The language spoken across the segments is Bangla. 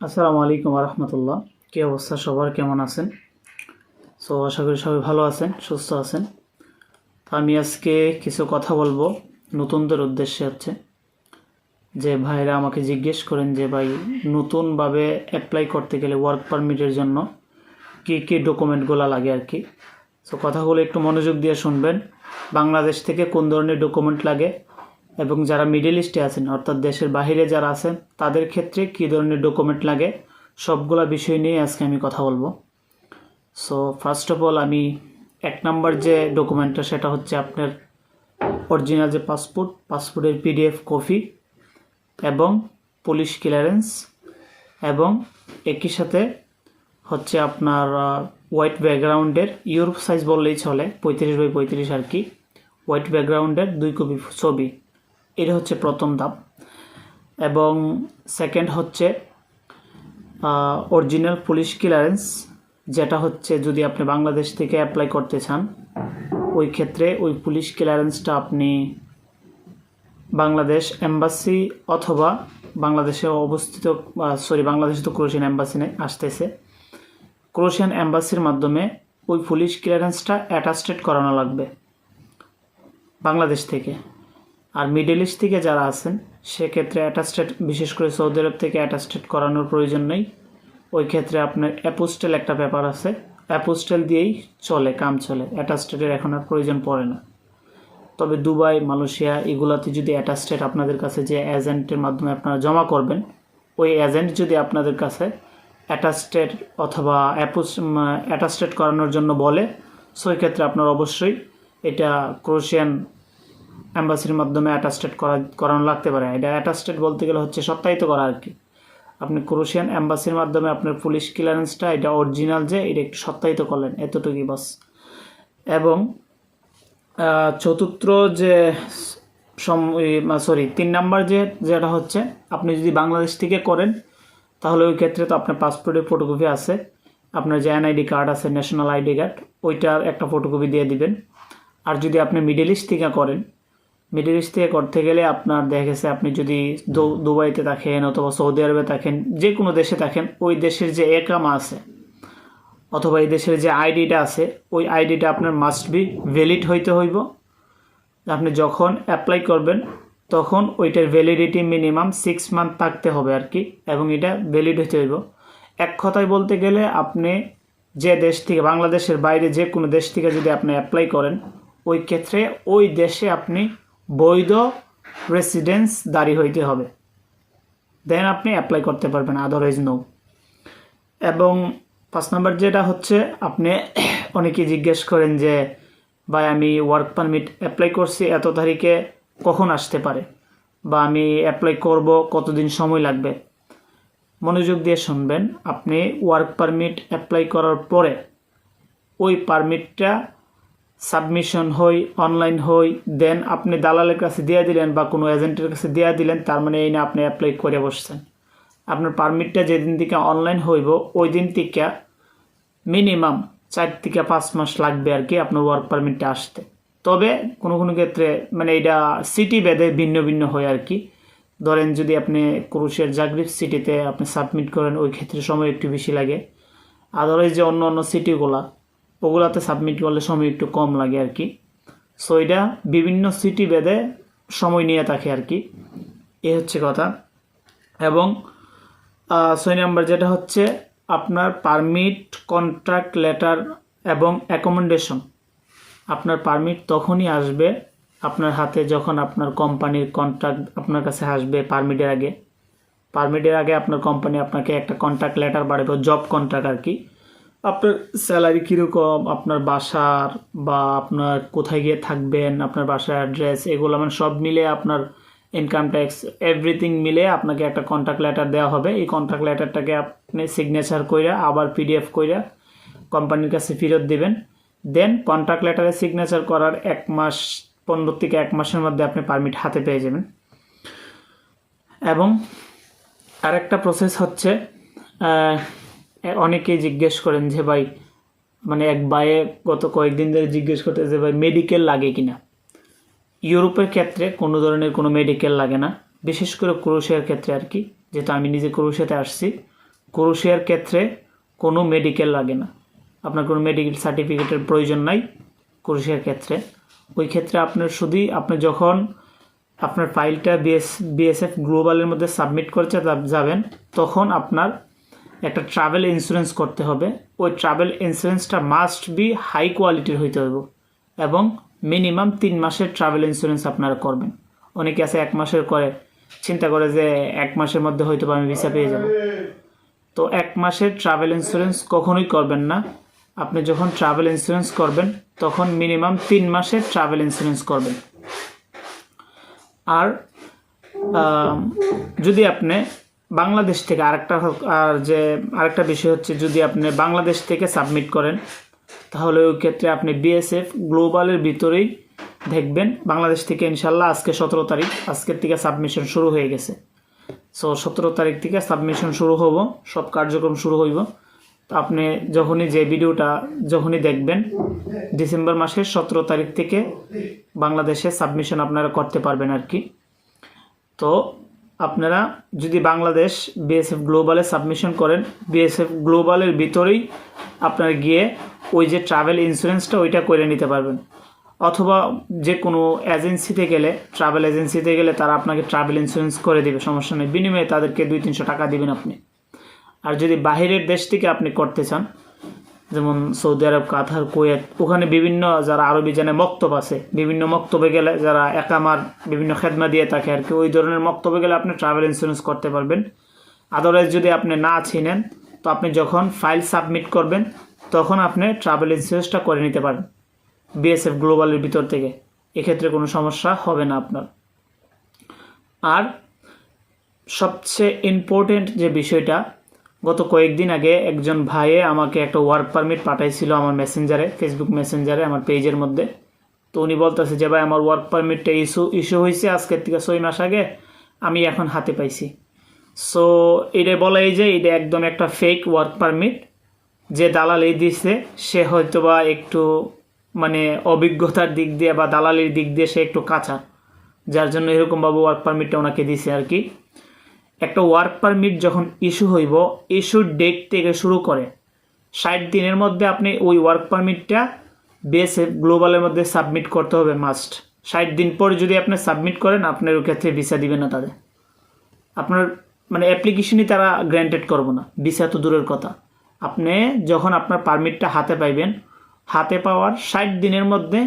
আসসালামু আলাইকুম রহমতুল্লাহ কী অবস্থা? সবার কেমন আছেন? সো, আশা করি সবাই ভালো আছেন, সুস্থ আছেন। তো আমি আজকে কিছু কথা বলব নতুনদের উদ্দেশ্যে হচ্ছে। যে ভাইরা আমাকে জিজ্ঞেস করেন যে, ভাই, নতুনভাবে অ্যাপ্লাই করতে গেলে ওয়ার্ক পারমিটের জন্য কী কী ডকুমেন্টগুলো লাগে আর কি? সো, কথাগুলো একটু মনোযোগ দিয়ে শুনবেন। বাংলাদেশ থেকে কোন ধরনের ডকুমেন্ট লাগে? এবং যারা মিডল ইস্টে আছেন, অর্থাৎ দেশের বাইরে যারা আছেন, তাদের ক্ষেত্রে কী ধরনের ডকুমেন্ট লাগে? সবগুলা বিষয় নিয়ে আজকে আমি কথা বলব। সো ফার্স্ট অফ অল আমি এক নাম্বার যে ডকুমেন্টটা সেটা হচ্ছে আপনার অরিজিনাল যে পাসপোর্ট পাসপোর্টের পিডিএফ কপি এবং পুলিশ ক্লিয়ারেন্স এবং একই সাথে হচ্ছে আপনার হোয়াইট ব্যাকগ্রাউন্ডের ইউরোপ সাইজ বললেই চলে, পঁয়ত্রিশ বাই পঁয়ত্রিশ আর কি হোয়াইট ব্যাকগ্রাউন্ডের দুই কপি ছবি। এটা হচ্ছে প্রথম ধাপ। এবং সেকেন্ড হচ্ছে অরিজিনাল পুলিশ ক্লিয়ারেন্স যেটা হচ্ছে যদি আপনি বাংলাদেশ থেকে অ্যাপ্লাই করতে চান, ওই ক্ষেত্রে ওই পুলিশ ক্লিয়ারেন্সটা আপনি বাংলাদেশ এম্বাসি অথবা বাংলাদেশে অবস্থিত সরি বাংলাদেশে তো ক্রোশিয়ান এম্বাসি নেই, আসতেছে। ক্রোশিয়ান এম্বাসির মাধ্যমে ওই পুলিশ ক্লিয়ারেন্সটা অ্যাটাস্টেড করানো লাগবে। বাংলাদেশ থেকে। আর মিডল ইস্ট থেকে যারা আছেন, সেক্ষেত্রে অ্যাটাস্টেড বিশেষ করে সৌদি আরব থেকে অ্যাটাস্টেড করানোর প্রয়োজন নেই। ওই ক্ষেত্রে আপনার অ্যাপোস্টেল একটা ব্যাপার আছে। অ্যাপোস্টেল দিয়েই চলে, কাম চলে। অ্যাটাস্টেডের এখন আর প্রয়োজন পড়ে না। তবে দুবাই, মালয়েশিয়া, এগুলাতে যদি অ্যাটাস্টেড আপনাদের কাছে যে এজেন্টের মাধ্যমে আপনারা জমা করবেন, ওই এজেন্ট যদি আপনাদের কাছে অ্যাটাস্টেড অথবা অ্যাপোস অ্যাটাস্টেড করানোর জন্য বলে সেই ক্ষেত্রে আপনার অবশ্যই এটা ক্রোশিয়ান অ্যাম্বাসির মাধ্যমে অ্যাটাস্টেড করা, করানো লাগতে পারে। এটা অ্যাটাস্টেড বলতে গেলে হচ্ছে সত্যায়িত করা আর কি। আপনি ক্রোশিয়ান অ্যাম্বাসির মাধ্যমে আপনার পুলিশ ক্লিয়ারেন্সটা এটা অরিজিনাল যে, এটা একটু সত্যায়িত করলেন, এতটুকুই বাস। এবং চতুর্থ যে সরি তিন নাম্বার যে, যেটা হচ্ছে, আপনি যদি বাংলাদেশ থেকে করেন, তাহলে ওই ক্ষেত্রে তো আপনার পাসপোর্টের ফটোকপি আছে। আপনার যে এনআইডি কার্ড আছে ন্যাশনাল আইডি কার্ড ওইটার একটা ফটোকপি দিয়ে দিবেন। আর যদি আপনি মিডল ইস্ট থেকে করেন মিডল ইস্ট থেকে করতে গেলে আপনার দেখা গেছে আপনি যদি দুবাইতে থাকেন অথবা সৌদি আরবে থাকেন যে কোনো দেশে থাকেন ওই দেশের যে একামা আছে অথবা এই দেশের যে আইডিটা আছে ওই আইডিটা আপনার মাস্ট বি ভ্যালিড হইতে হইব। আপনি যখন অ্যাপ্লাই করবেন তখন ওইটার ভ্যালিডিটি মিনিমাম সিক্স মান্থ থাকতে হবে আর কি এবং এটা ভ্যালিড হইতে হইব। এক কথায় বলতে গেলে আপনি যে দেশ থেকে বাংলাদেশের বাইরে যে কোনো দেশ থেকে যদি আপনি অ্যাপ্লাই করেন ওই ক্ষেত্রে ওই দেশে আপনি বৈধ রেসিডেন্স দাঁড়ি হইতে হবে। দেন আপনি অ্যাপ্লাই করতে পারবেন আদারওয়াইজ নো এবং পাঁচ নম্বর যেটা হচ্ছে, আপনি অনেকেই জিজ্ঞেস করেন যে, ভাই, আমি ওয়ার্ক পারমিট অ্যাপ্লাই করছি, এত তারিখে কখন আসতে পারে? বা আমি অ্যাপ্লাই করব, কতদিন সময় লাগবে? মনোযোগ দিয়ে শুনবেন, আপনি ওয়ার্ক পারমিট অ্যাপ্লাই করার পরে ওই পারমিটটা সাবমিশন হই, অনলাইন হই, দেন আপনি দালালের কাছে দিয়ে দিলেন বা কোনো এজেন্টের কাছে দিয়ে দিলেন, তার মানে এই না আপনি অ্যাপ্লাই করে বসছেন। আপনার পারমিটটা যেদিন থেকে অনলাইন হইব, ওই দিন থেকে মিনিমাম চার থেকে পাঁচ মাস লাগবে আর কি আপনার ওয়ার্ক পারমিটটা আসতে। তবে কোনো কোনো ক্ষেত্রে মানে এটা সিটি ভেদে ভিন্ন ভিন্ন হয় আর কি। ধরেন যদি আপনি ক্রুশের জাগরিব সিটিতে আপনি সাবমিট করেন, ওই ক্ষেত্রে সময় একটু বেশি লাগে। আদারওয়াইজ যে অন্য অন্য সিটিগুলা ওগুলাতে সাবমিট করলে সময় একটু কম লাগে আর কি সো এটা বিভিন্ন সিটি ভেদে সময় নিয়ে থাকে আর কি এ হচ্ছে কথা। এবং ছয় নাম্বার যেটা হচ্ছে আপনার পারমিট কন্ট্রাক্ট লেটার এবং অ্যাকোমোডেশন আপনার পারমিট তখনই আসবে আপনার হাতে যখন আপনার কোম্পানির কন্ট্রাক্ট আপনার কাছে আসবে পারমিটের আগে। পারমিটের আগে আপনার কোম্পানি আপনাকে একটা কন্ট্রাক্ট লেটার বাড়াবে জব কন্ট্রাক্ট আর কি আপনার স্যালারি কীরকম, আপনার বাসার বা আপনার কোথায় গিয়ে থাকবেন, আপনার বাসার অ্যাড্রেস এগুলো মানে সব মিলে আপনার ইনকাম ট্যাক্স এভরিথিং মিলে আপনাকে একটা কন্ট্রাক্ট লেটার দেওয়া হবে। এই কন্ট্রাক্ট লেটারটাকে আপনি সিগনেচার কইরা, আবার পিডিএফ কইরা কোম্পানির কাছে ফেরত দিবেন। দেন কন্ট্রাক্ট লেটারে সিগনেচার করার এক মাস, পনেরো থেকে এক মাসের মধ্যে আপনি পারমিট হাতে পেয়ে যাবেন। এবং আরেকটা প্রসেস হচ্ছে অনেকেই জিজ্ঞেস করেন যে ভাই মানে এক বায়ে গত কয়েকদিন ধরে জিজ্ঞেস করতে যে ভাই মেডিকেল লাগে কি না ইউরোপের ক্ষেত্রে কোনো ধরনের কোনো মেডিকেল লাগে না। বিশেষ করে ক্রোশিয়ার ক্ষেত্রে আর কি, যেহেতু আমি নিজে ক্রোশিয়াতে আসছি ক্রোশিয়ার ক্ষেত্রে কোনো মেডিকেল লাগে না। আপনার কোনো মেডিকেল সার্টিফিকেটের প্রয়োজন নাই ক্রোশিয়ার ক্ষেত্রে। ওই ক্ষেত্রে আপনার শুধুই, আপনি যখন আপনার ফাইলটা বিএস বিএসএফ গ্লোবালের মধ্যে সাবমিট করতে যাবেন, তখন আপনার একটা ট্রাভেল ইন্স্যুরেন্স করতে হবে। ওই ট্রাভেল ইন্স্যুরেন্সটা মাস্ট বি হাই কোয়ালিটির হইতে হবে এবং মিনিমাম তিন মাসের ট্রাভেল ইন্স্যুরেন্স আপনারা করবেন। অনেকে আছে এক মাসের করে, চিন্তা করে যে এক মাসের মধ্যে হয়তো আমি ভিসা পেয়ে যাব। তো এক মাসের ট্রাভেল ইন্স্যুরেন্স কখনোই করবেন না। আপনি যখন ট্রাভেল ইন্স্যুরেন্স করবেন, তখন মিনিমাম তিন মাসের ট্রাভেল ইন্স্যুরেন্স করবেন। আর যদি আপনি বাংলাদেশ থেকে আরেকটা আর যে আরেকটা বিষয় হচ্ছে যদি আপনি বাংলাদেশ থেকে সাবমিট করেন, তাহলে ওই ক্ষেত্রে আপনি বিএসএফ গ্লোবালের ভিতরেই দেখবেন, বাংলাদেশ থেকে ইনশাল্লাহ আজকে সতেরো তারিখ, আজকের থেকে সাবমিশন শুরু হয়ে গেছে। সো সতেরো তারিখ থেকে সাবমিশন শুরু হব, সব কার্যক্রম শুরু হইব। তো আপনি যখনই যে ভিডিওটা যখনই দেখবেন, ডিসেম্বর মাসের সতেরো তারিখ থেকে বাংলাদেশে সাবমিশন আপনারা করতে পারবেন আর কি। তো আপনারা যদি বাংলাদেশ বিএসএফ গ্লোবালে সাবমিশন করেন বিএসএফ গ্লোবালের ভিতরেই আপনারা গিয়ে ওই যে ট্রাভেল ইন্স্যুরেন্সটা ওইটা করে নিতে পারবেন। অথবা যে কোনো এজেন্সিতে গেলে ট্রাভেল এজেন্সিতে গেলে তারা আপনাকে ট্রাভেল ইন্স্যুরেন্স করে দেবে, সমস্যা নেই। বিনিময়ে তাদেরকে দুই তিনশো টাকা দেবেন আপনি। আর যদি বাহিরের দেশ থেকে আপনি করতে চান যেমন সৌদি আরব, কাতার, কুয়েত, ওখানে বিভিন্ন যারা আরবি জানে মক্তব আছে, বিভিন্ন মক্তবে গেলে যারা একামার বিভিন্ন খেদমা দিয়ে থাকে আর কি, ওই ধরনের মক্তবে গেলে আপনি ট্রাভেল ইন্স্যুরেন্স করতে পারবেন। আদারওয়াইজ যদি আপনি না চিনেন, তো আপনি যখন ফাইল সাবমিট করবেন, তখন আপনি ট্রাভেল ইন্স্যুরেন্সটা করে নিতে পারেন বিএসএফ গ্লোবালের ভিতর থেকে। এক্ষেত্রে কোনো সমস্যা হবে না আপনার। আর সবচেয়ে ইম্পর্টেন্ট যে বিষয়টা গত কয়েকদিন আগে একজন ভাইয়ে আমাকে একটা ওয়ার্ক পারমিট পাঠাইছিল আমার মেসেঞ্জারে ফেসবুক মেসেঞ্জারে আমার পেজের মধ্যে। তো উনি বলতেছে যে, ভাই, আমার ওয়ার্ক পারমিটটা ইস্যু ইস্যু হয়েছে আজকের থেকে ছয় মাস আগে, আমি এখন হাতে পাইছি। সো এটা বলাই যে, এটা একদম একটা ফেক ওয়ার্ক পারমিট যে দালালি দিছে, সে হয়তো বা একটু মানে অভিজ্ঞতার দিক দিয়ে বা দালালির দিক দিয়ে সে একটু কাঁচা। যার জন্য এরকমভাবে ওয়ার্ক পারমিটটা ওনাকে দিছে আর কি। একটা ওয়ার্ক পারমিট যখন ইস্যু হইব ইস্যুর ডেট থেকে শুরু করে। ষাট দিনের মধ্যে আপনি ওই ওয়ার্ক পারমিটটা বিএসএফ গ্লোবালের মধ্যে সাবমিট করতে হবে মাস্ট ষাট দিন পর যদি আপনি সাবমিট করেন, আপনার ওই ক্ষেত্রে ভিসা দিবে না তাদের। আপনার মানে অ্যাপ্লিকেশনই তারা গ্র্যান্টেড করব না। ভিসা তো দূরের কথা। আপনি যখন আপনার পারমিটটা হাতে পাইবেন, হাতে পাওয়ার ষাট দিনের মধ্যে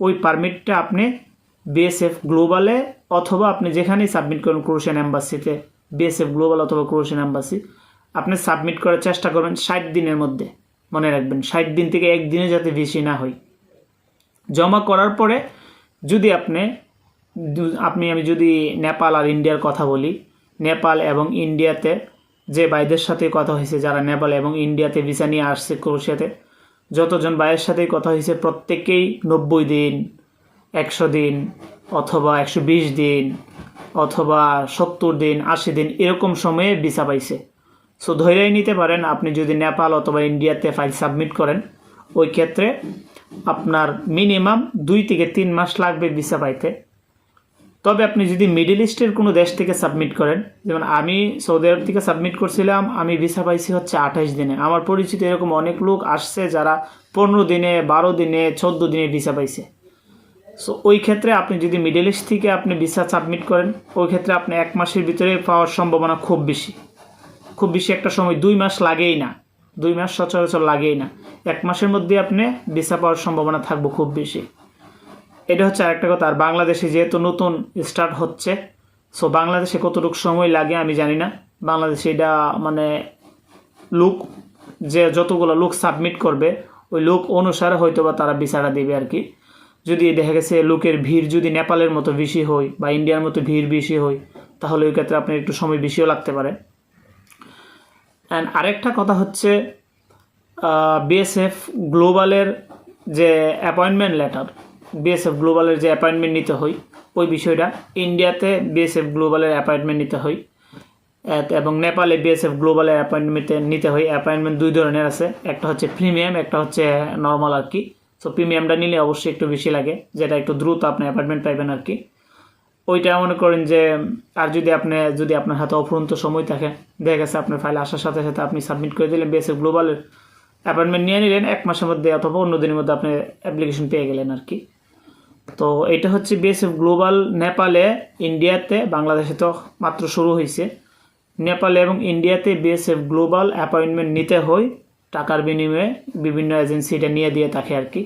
ওই পারমিটটা আপনি বিএসএফ গ্লোবালে অথবা আপনি যেখানেই সাবমিট করেন ক্রোশিয়ান অ্যাম্বাসিতে বিএসএফ গ্লোবাল অথবা ক্রোশিয়ান অ্যাম্বাসি আপনি সাবমিট করার চেষ্টা করবেন ষাট দিনের মধ্যে। মনে রাখবেন, ষাট দিন থেকে একদিনে যাতে বেশি না হয়। জমা করার পরে যদি আপনি আপনি, আমি যদি নেপাল আর ইন্ডিয়ার কথা বলি, নেপাল এবং ইন্ডিয়াতে যে ভাইদের সাথে কথা হয়েছে, যারা নেপাল এবং ইন্ডিয়াতে ভিসা নিয়ে আসছে ক্রোশিয়াতে যতজন ভাইয়ের সাথেই কথা হয়েছে, প্রত্যেকেই নব্বই দিন, একশো দিন অথবা একশো বিশ দিন অথবা সত্তর দিন, আশি দিন এরকম সময়ে ভিসা পাইছে। সো ধরেই নিতে পারেন, আপনি যদি নেপাল অথবা ইন্ডিয়াতে ফাইল সাবমিট করেন, ওই ক্ষেত্রে আপনার মিনিমাম দুই থেকে তিন মাস লাগবে ভিসা পাইতে। তবে আপনি যদি মিডল ইস্টের কোনো দেশ থেকে সাবমিট করেন, যেমন আমি সৌদি আরব থেকে সাবমিট করছিলাম, আমি ভিসা পাইছি হচ্ছে আঠাশ দিনে। আমার পরিচিত এরকম অনেক লোক আসছে যারা পনেরো দিনে, বারো দিনে, চোদ্দ দিনে ভিসা পাইছে। সো ওই ক্ষেত্রে আপনি যদি মিডল ইস্ট থেকে আপনি ভিসা সাবমিট করেন, ওই ক্ষেত্রে আপনি এক মাসের ভিতরে পাওয়ার সম্ভাবনা খুব বেশি। খুব বেশি একটা সময়, দুই মাস লাগেই না। দুই মাস সচরাচর লাগেই না। এক মাসের মধ্যে আপনি ভিসা পাওয়ার সম্ভাবনা থাকবে খুব বেশি। এটা হচ্ছে আরেকটা কথা। আর বাংলাদেশে যেহেতু নতুন স্টার্ট হচ্ছে সো বাংলাদেশে কতটুকু সময় লাগে আমি জানি না। বাংলাদেশে এটা মানে লোক যে যতগুলো লোক সাবমিট করবে, ওই লোক অনুসারে হয়তো বা তারা বিচারা দেবে আর কি। যদি দেখা গেছে লোকের ভিড় যদি নেপালের মতো বেশি হয় বা ইন্ডিয়ার মতো ভিড় বেশি হয়, তাহলে ওই ক্ষেত্রে আপনার একটু সময় বেশিও লাগতে পারে। অ্যান্ড আরেকটা কথা হচ্ছে বিএসএফ গ্লোবালের যে অ্যাপয়েন্টমেন্ট লেটার বিএসএফ গ্লোবালের যে অ্যাপয়েন্টমেন্ট নিতে হয়, ওই বিষয়টা ইন্ডিয়াতে বিএসএফ গ্লোবালের অ্যাপয়েন্টমেন্ট নিতে হয়। এবং নেপালে বিএসএফ গ্লোবালের অ্যাপয়েন্টমেন্ট নিতে হয়। অ্যাপয়েন্টমেন্ট দুই ধরনের আছে, একটা হচ্ছে প্রিমিয়াম, একটা হচ্ছে নর্মাল আর কি। সো প্রিমিয়ামটা নিলে অবশ্যই একটু বেশি লাগে, যেটা একটু দ্রুত আপনি অ্যাপার্টমেন্ট পাইবেন আর কি। ওইটা মনে করেন যে, আর যদি আপনি, যদি আপনার হাতে অফুরন্ত সময় থাকে, দেখা গেছে আপনার ফাইল আসার সাথে সাথে আপনি সাবমিট করে দিলেন বিএসএফ গ্লোবালের অ্যাপয়েন্টমেন্ট নিয়ে নিলেন, এক মাসের মধ্যে অথবা অন্য দিনের মধ্যে আপনি অ্যাপ্লিকেশন পেয়ে গেলেন আর কি। তো এটা হচ্ছে বিএসএফ গ্লোবাল নেপালে, ইন্ডিয়াতে, বাংলাদেশে তো মাত্র শুরু হয়েছে নেপালে এবং ইন্ডিয়াতে বিএসএফ গ্লোবাল অ্যাপয়েন্টমেন্ট নিতে হয়। টাকার বিনিময়ে বিভিন্ন এজেন্সি এটা নিয়ে দিয়ে থাকে আর কি।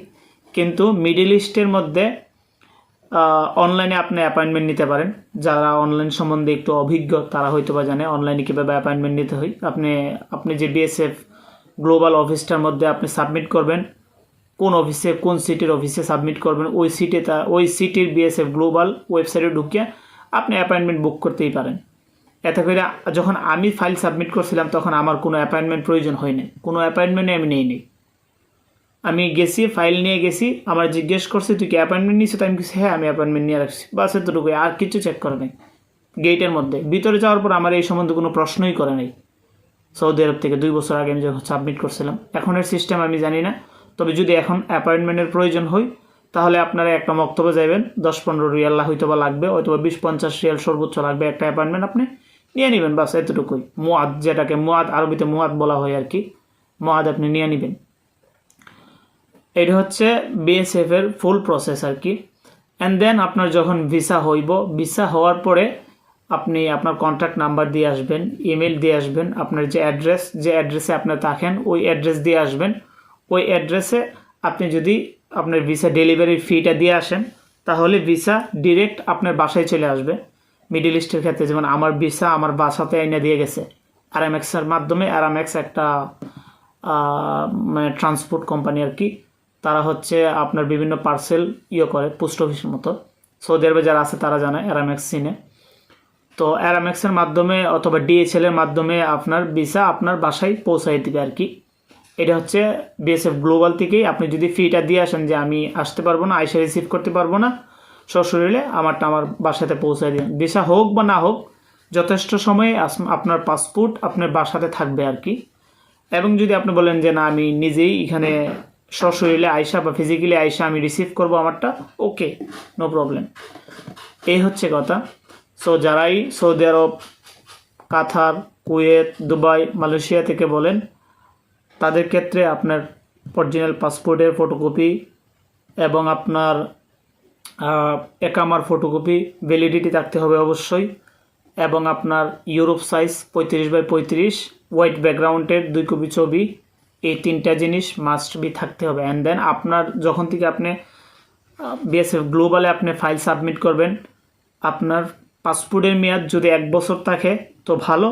কিন্তু মিডিল ইস্টের মধ্যে অনলাইনে আপনি অ্যাপয়েন্টমেন্ট নিতে পারেন। যারা অনলাইন সম্বন্ধে একটু অভিজ্ঞ, তারা হয়তো বা জানে অনলাইনে কীভাবে অ্যাপয়েন্টমেন্ট নিতে হয়। আপনি আপনি যে বিএসএফ গ্লোবাল অফিসটার মধ্যে আপনি সাবমিট করবেন, কোন অফিসে কোন সিটির অফিসে সাবমিট করবেন, ওই সিটে তা, ওই সিটির বিএসএফ গ্লোবাল ওয়েবসাইটে ঢুকিয়ে আপনি অ্যাপয়েন্টমেন্ট বুক করতেই পারেন। এতে করে যখন আমি ফাইল সাবমিট করছিলাম, তখন আমার কোনো অ্যাপয়েন্টমেন্ট প্রয়োজন হয়নি কোনো অ্যাপয়েন্টমেন্টে আমি নেই নি আমি গেছি ফাইল নিয়ে গেছি, আমার জিজ্ঞেস করছি, তুই কি অ্যাপয়েন্টমেন্ট নিয়েছিস তো আমি কিছু হ্যাঁ আমি অ্যাপয়েন্টমেন্ট নিয়ে রাখছি। বাস এতটুকুই। আর কিছু চেক করে নাই। গেটের মধ্যে। ভিতরে যাওয়ার পর আমার এই সম্বন্ধে কোনো প্রশ্নই করে নাই। সৌদি আরব থেকে দুই বছর আগে আমি যখন সাবমিট করছিলাম, এখনের সিস্টেম আমি জানি না। তবে যদি এখন অ্যাপয়েন্টমেন্টের প্রয়োজন হয়, তাহলে আপনারা একটা বক্তব্য যাবেন দশ পনেরো রিয়াল হয়তো বা লাগবে হয়তো বা বিশ পঞ্চাশ রিয়াল সর্বোচ্চ লাগবে একটা অ্যাপয়েন্টমেন্ট আপনি। নিয়ে নেবেন, বাস এতটুকুই। মোয়াদ যেটাকে মোয়াদ আরবিতে মোয়াদ বলা হয় আর কি মোয়াদ আপনি নিয়ে নেবেন। এটা হচ্ছে বিএসএফ এর ফুল প্রসেস আর কি। অ্যান্ড দেন আপনার যখন ভিসা হইব ভিসা হওয়ার পরে আপনি আপনার কন্ট্যাক্ট নাম্বার দিয়ে আসবেন ইমেল দিয়ে আসবেন, আপনার যে অ্যাড্রেস যে অ্যাড্রেসে আপনি থাকেন, ওই অ্যাড্রেস দিয়ে আসবেন। ওই অ্যাড্রেসে আপনি যদি আপনার ভিসা ডেলিভারির ফিটা দিয়ে আসেন, তাহলে ভিসা ডিরেক্ট আপনার বাসায় চলে আসবে। মিডিল ইস্টের ক্ষেত্রে, যেমন আমার ভিসা আমার বাসাতে এনে দিয়ে গেছে। আরএমএক্সের মাধ্যমে আরএমএক্স একটা মানে ট্রান্সপোর্ট কোম্পানি আর কি। তারা হচ্ছে আপনার বিভিন্ন পার্সেল ইয়ে করে পোস্ট অফিসের মতো। সৌদি আরবে যারা আছে, তারা জানে আরএমএক্স সিনে তো অ্যারামেক্সের মাধ্যমে অথবা ডিএচএল এর মাধ্যমে আপনার ভিসা আপনার বাসায় পৌঁছাই দিবে আর কি। এটা হচ্ছে বিএসএফ গ্লোবাল থেকেই আপনি যদি ফিটা দিয়ে আসেন যে আমি আসতে পারব না, আইসা রিসিভ করতে পারব না সশরীরে আমারটা আমার বাসাতে পৌঁছায় দিন ভিসা হোক বা না হোক, যথেষ্ট সময়ে আপনার পাসপোর্ট আপনার বাসাতে থাকবে আর কি। এবং যদি আপনি বলেন যে, না, আমি নিজেই এখানে সশরীরে আইসা বা ফিজিক্যালি আইসা আমি রিসিভ করব আমারটা, ওকে নো প্রবলেম এই হচ্ছে কথা। সো যারাই Saudi Arab, Qatar, Kuwait, Dubai, Malaysia থেকে বলেন, তাদের ক্ষেত্রে আপনার অরিজিনাল পাসপোর্টের ফটোকপি এবং আপনার একামার ফটোকপি ভ্যালিডিটি থাকতে হবে অবশ্যই, এবং আপনার ইউরোপ সাইজ পঁয়ত্রিশ বাই পঁয়ত্রিশ হোয়াইট ব্যাকগ্রাউন্ডের দুই কপি ছবি, এই তিনটা জিনিস মাস্ট বি থাকতে হবে। অ্যান্ড দেন আপনার যখন থেকে আপনি বিএসএফ গ্লোবালে আপনি ফাইল সাবমিট করবেন, আপনার পাসপোর্টের মেয়াদ যদি এক বছর থাকে, তো ভালো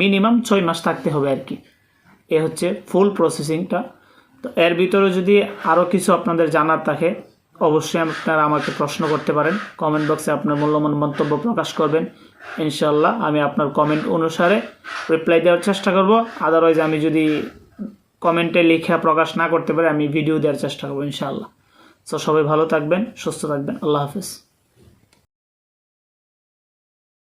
মিনিমাম ছয় মাস থাকতে হবে আর কি। এ হচ্ছে ফুল প্রসেসিংটা তো এর ভিতরে যদি আরও কিছু আপনাদের জানার থাকে অবশ্যই আপনারা আমাকে প্রশ্ন করতে পারেন। কমেন্ট বক্সে আপনার মূল্যবান মন্তব্য প্রকাশ করবেন। ইনশাল্লাহ আমি আপনার কমেন্ট অনুসারে রিপ্লাই দেওয়ার চেষ্টা করব। আদারওয়াইজ আমি যদি কমেন্টে লিখে প্রকাশ না করতে পারি, আমি ভিডিও দেওয়ার চেষ্টা করব ইনশাল্লাহ সো সবাই ভালো থাকবেন, সুস্থ থাকবেন। আল্লাহ হাফিজ।